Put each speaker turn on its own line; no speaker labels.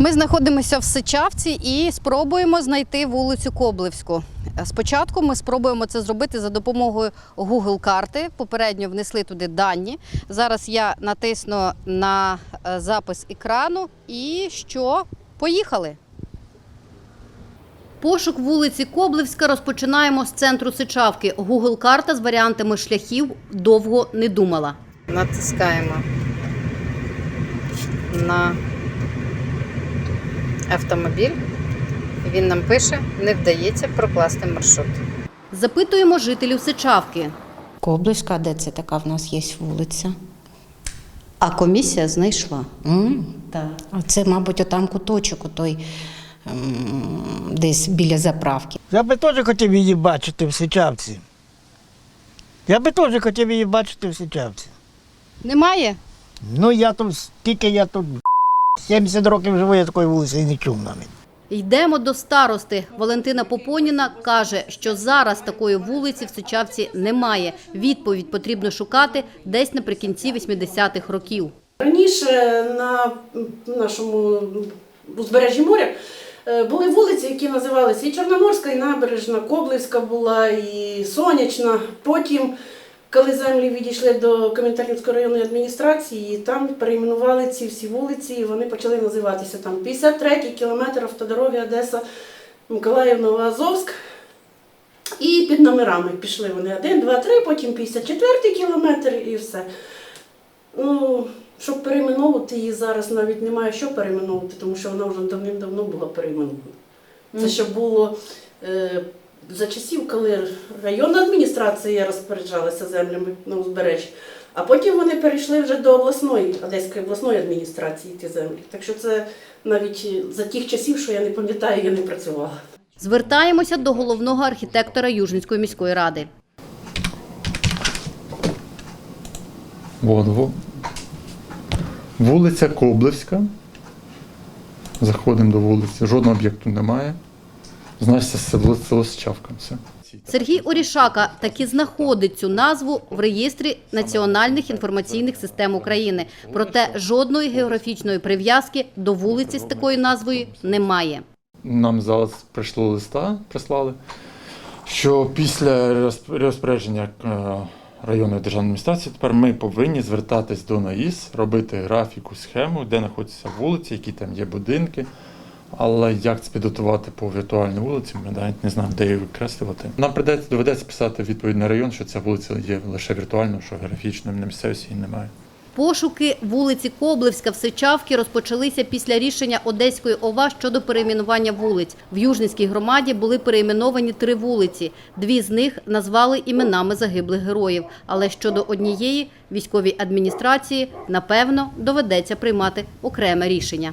Ми знаходимося в Сичавці і спробуємо знайти вулицю Коблевську. Спочатку ми спробуємо це зробити за допомогою Google карти. Попередньо внесли туди дані. Зараз я натисну на е, запис екрану і що? Поїхали. Пошук вулиці Коблевська розпочинаємо з центру Сичавки. Google карта з варіантами шляхів довго не думала. Натискаємо на автомобіль. Він нам пише, не вдається прокласти маршрут. Запитуємо жителів Сичавки.
Коблеська, де це така в нас є вулиця?
А комісія знайшла.
М,
Так.
А це, мабуть, отам куточок, отой, десь біля заправки.
Я би теж хотів її бачити в Сичавці. Я би теж хотів її бачити в Сичавці.
Немає?
Ну я тут, скільки я тут 70 років живу, я такої вулиці і не чув навіть.
Йдемо до старости. Валентина Попоніна каже, що зараз такої вулиці в Сичавці немає. Відповідь потрібно шукати десь наприкінці 80-х років.
Раніше на нашому узбережжі моря е, були вулиці, які називалися і Чорноморська, і Набережна, Коблевська була, і Сонячна. Потім, коли землі відійшли до Коментарівської районної адміністрації, там перейменували ці всі вулиці, і вони почали називатися там 53-й кілометр автодороги Одеса, Миколаїв, Новоазовськ. І під номерами пішли вони 1, 2, 3, потім 54-й кілометр і все. Ну, щоб перейменовувати її зараз навіть немає що перейменовувати, тому що вона вже давним-давно була перейменована. Це ще було е, за часів, коли районна адміністрація розпоряджалася землями на узбережжі, а потім вони перейшли вже до обласної, Одеської обласної адміністрації ті землі. Так що це навіть за тих часів, що я не пам'ятаю, я не працювала.
Звертаємося до головного архітектора Южницької міської ради.
Вон, во. Вулиця Коблевська. Заходимо до вулиці. Жодного об'єкту немає. Значить, це село, село Сичавка. Все.
Сергій Орішака таки знаходить цю назву в реєстрі національних інформаційних систем України. Проте жодної географічної прив'язки до вулиці з такою назвою немає.
Нам зараз прийшло листа, прислали, що після розп- розпорядження е, районної державної адміністрації тепер ми повинні звертатись до НАІС, робити графіку, схему, де знаходяться вулиці, які там є будинки. Але як це підготувати по віртуальній вулиці, ми навіть не знаємо, де її викреслювати. Нам придеться, доведеться писати відповідь на район, що ця вулиця є лише віртуальною, що графічної на місцевості її немає.
Пошуки вулиці Коблевська в Сичавці розпочалися після рішення Одеської ОВА щодо перейменування вулиць. В Южницькій громаді були перейменовані три вулиці. Дві з них назвали іменами загиблих героїв. Але щодо однієї військовій адміністрації, напевно, доведеться приймати окреме рішення.